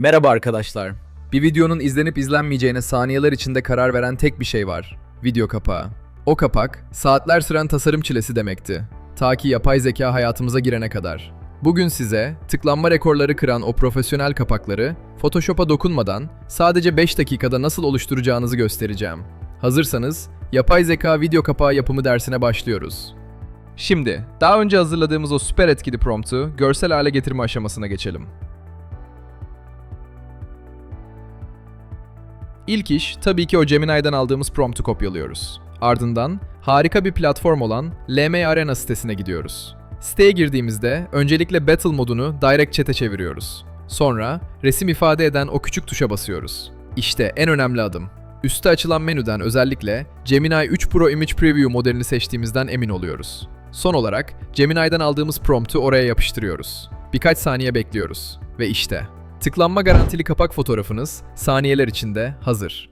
Merhaba arkadaşlar. Bir videonun izlenip izlenmeyeceğine saniyeler içinde karar veren tek bir şey var. Video kapağı. O kapak, saatler süren tasarım çilesi demekti. Ta ki yapay zeka hayatımıza girene kadar. Bugün size tıklanma rekorları kıran o profesyonel kapakları Photoshop'a dokunmadan sadece 5 dakikada nasıl oluşturacağınızı göstereceğim. Hazırsanız yapay zeka video kapağı yapımı dersine başlıyoruz. Şimdi, daha önce hazırladığımız o süper etkili promptu görsel hale getirme aşamasına geçelim. İlk iş tabii ki o Gemini'den aldığımız promptu kopyalıyoruz. Ardından harika bir platform olan LM Arena sitesine gidiyoruz. Siteye girdiğimizde öncelikle Battle modunu Direct Chat'e çeviriyoruz. Sonra resim ifade eden o küçük tuşa basıyoruz. İşte en önemli adım. Üste açılan menüden özellikle Gemini 3 Pro Image Preview modelini seçtiğimizden emin oluyoruz. Son olarak Gemini'den aldığımız promptu oraya yapıştırıyoruz. Birkaç saniye bekliyoruz. Ve işte Tıklanma garantili kapak fotoğrafınız saniyeler içinde hazır.